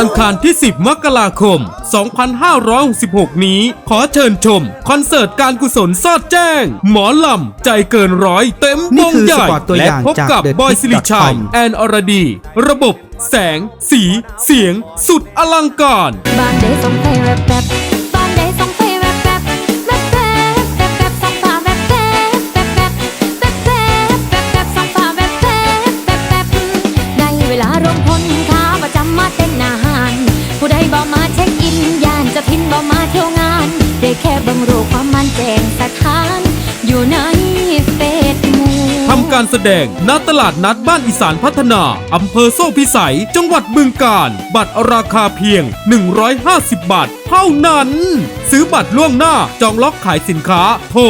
อังคารที่ 10 มกราคม 2566 นี้ ขอเชิญชม คอนเสิร์ตการกุศลซอดแจ้ง หมอลำ ใจเกินร้อยเต็มนี่วงคือใหญ่สปอร์ตตัวและอย่างพบจากกับ The บอย Tick สิริชัย com แอนอรดี ระบบ แสง สี เสียง สุดอลังการบางเดย์ส่งไปแวบานจะพินบ่มาเที่ยวงาน ได้แค่เบังรูปความมันแจ้งสถาน อยู่ในเฟซบุ๊กทำการแสดงณตลาดนัดบ้านอีสานพัฒนา อำเภอโซ่พิสัย จังหวัดบึงกาฬบัตรราคาเพียง 150 บาท เท่านั้น ซื้อบัตรล่วงหน้าจองล็อกขายสินค้า โทร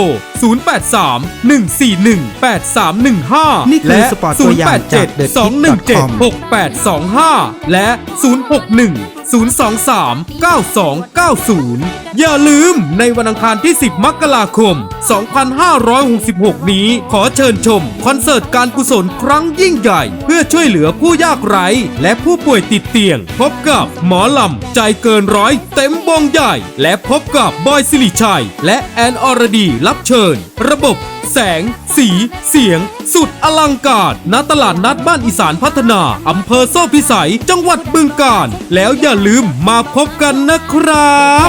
083 141 8315 นี่คือและสปอร์ตตัวอย่างจาก The Tick com 217 6825 และ 061 023 9290 อย่าลืมในวันอังคารที่ 10 มกราคม 2566 นี้ขอเชิญชม คอนเสิร์ตการกุศลครั้งยิ่งใหญ่ เพื่อช่วยเหลือผู้ยากไร้ และผู้ป่วยติดเตียง พบกับหมอลำ ใจเกินร้อยเต็มวงใหญ่ และพบกับบอยสิริชัย และแอนอรดีรับเชิญ ระบบ แสง สี เสียง สุดอลังการณตลาดนัดบ้านอีสานพัฒนาอำเภอโซ่พิสัย จังหวัดบึงกาฬแล้วอย่าลืมมาพบกันนะครับ